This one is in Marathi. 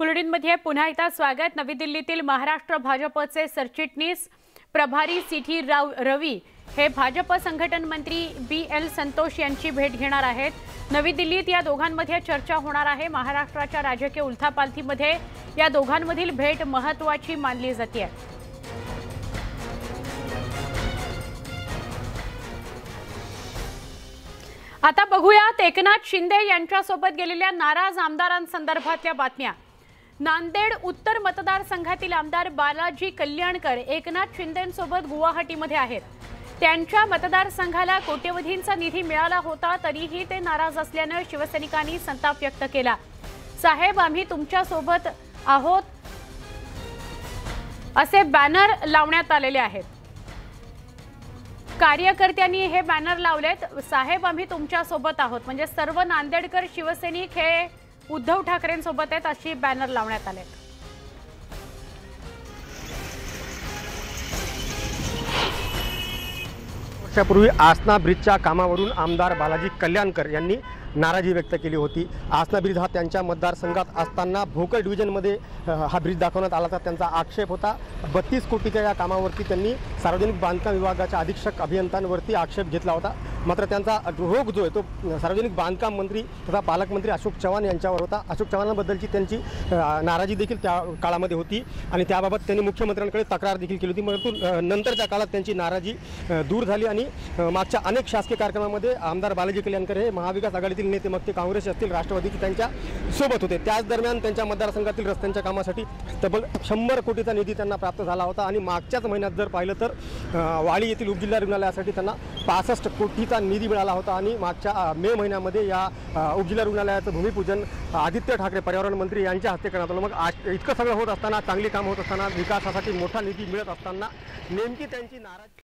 बुलेटिनमध्ये पुन्हा एकदा स्वागत. नवी दिल्लीतील महाराष्ट्र भाजपचे सरचिटणीस प्रभारी सिठी राव रवी हे भाजप संघटन मंत्री बी एल संतोष यांची भेट घेणार आहेत. नवी दिल्लीत या दोघांमध्ये चर्चा होणार आहे. महाराष्ट्राच्या राजकीय उलथापालथीमध्ये या दोघांमधील भेट महत्वाची मानली जाते आता बघूयात एकनाथ शिंदे यांच्यासोबत गेलेल्या नाराज आमदारांसंदर्भातल्या बातम्या. नांदेड उत्तर मतदारसंघातील आमदार बालाजी कल्याणकर एकनाथ शिंदेंसोबत गुवाहाटीमध्ये आहेत. त्यांच्या मतदारसंघाला कोट्यवधींचा निधी मिळाला होता तरीही ते नाराज असल्यानं शिवसैनिकांनी संताप व्यक्त केला. साहेब आम्ही तुमच्यासोबत आहोत असे बॅनर लावण्यात आलेले आहेत. कार्यकर्त्यांनी हे बॅनर लावलेत. साहेब आम्ही तुमच्यासोबत आहोत. म्हणजे सर्व नांदेडकर शिवसैनिक हे उद्धव ठाकरेंसोबत आहेत अशी बॅनर लावण्यात आलेत. वर्षापूर्वी आसना ब्रिजच्या कामावरून आमदार बालाजी कल्याणकर यांनी नाराजी व्यक्त केली होती. आसना ब्रिज हा त्यांच्या मतदारसंघात असताना भोकर डिव्हिजनमध्ये हा ब्रिज दाखवण्यात आला होता त्यांचा आक्षेप होता. बत्तीस कोटीच्या या कामावरती त्यांनी सार्वजनिक बांधकाम विभागाच्या अधीक्षक अभियंत्यांवरती आक्षेप घेतला होता. मात्र त्यांचा रोग जो आहे तो सार्वजनिक बांधकाम मंत्री तथा पालकमंत्री अशोक चव्हाण यांच्यावर होता. अशोक चव्हाणांबद्दलची त्यांची नाराजी देखील त्या काळामध्ये होती आणि त्याबाबत त्यांनी मुख्यमंत्र्यांकडे तक्रार देखील केली होती. परंतु नंतरच्या काळात त्यांची नाराजी दूर झाली आणि मागच्या अनेक शासकीय कार्यक्रमामध्ये आमदार बालाजी कल्याणकर हे महाविकास आघाडीतील नेते मग ते काँग्रेस असतील राष्ट्रवादीचे त्यांच्यासोबत होते. त्याच दरम्यान त्यांच्या मतदारसंघातील रस्त्यांच्या कामासाठी तब्बल शंभर कोटीचा निधी त्यांना प्राप्त झाला होता आणि मागच्याच महिन्यात जर पाहिलं तर वाळी वाडी येथील उपजिल्हा रुग्णालयासाठी त्यांना पासष्ट कोटी कोटीचा निधी मिळाला होता आणि मागच्या मे महिन्यामध्ये या उपजिल्हा रुग्णालयाचं भूमिपूजन आदित्य ठाकरे पर्यावरण मंत्री यांच्या हस्ते करण्यात आलं. मग आज इतकं सगळं होत असताना चांगली काम होत असताना विकासासाठी मोठा निधी मिळत असताना नेमकी त्यांची नाराज